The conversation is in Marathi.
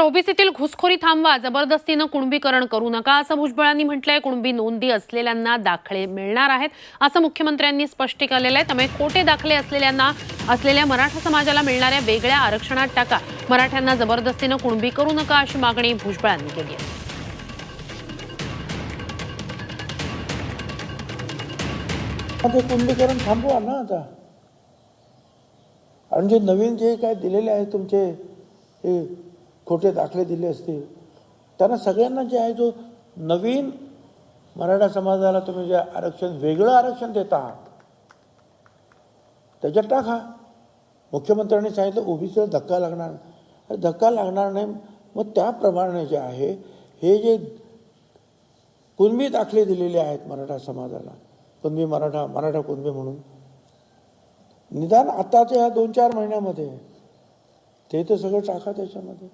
ओबीसीतील घुसखोरी थांबवा जबरदस्तीनं कुणबीकरण करू नका असं भुजबळांनी म्हटलंय. कुणबी नोंदी असलेल्यांना दाखले मिळणार आहेत असं मुख्यमंत्र्यांनी स्पष्ट केलेलं आहे. त्यामुळे खोटे दाखले असलेल्यांना असलेल्या मराठा समाजाला मिळणाऱ्या वेगळ्या आरक्षणात टाका. मराठ्यांना जबरदस्तीनं कुणबी करू नका अशी मागणी भुजबळांनी केली आहे. ते कुंडीकरण थांबवा ना आता. आणि जे नवीन जे काय दिलेले आहे तुमचे हे खोटे दाखले दिले असतील त्यांना सगळ्यांना जे आहे जो नवीन मराठा समाजाला तुम्ही जे आरक्षण वेगळं आरक्षण देत आहात त्याच्यात टाका. मुख्यमंत्र्यांनी सांगितलं ओबीसीला धक्का लागणार अरे धक्का लागणार नाही मग त्याप्रमाणे जे आहे हे जे कुणबी दाखले दिलेले आहेत मराठा समाजाला कुणबी मराठा मराठा कुणबी म्हणून. निदान आताच्या ह्या दोन चार महिन्यामध्ये ते तर सगळं टाका त्याच्यामध्ये.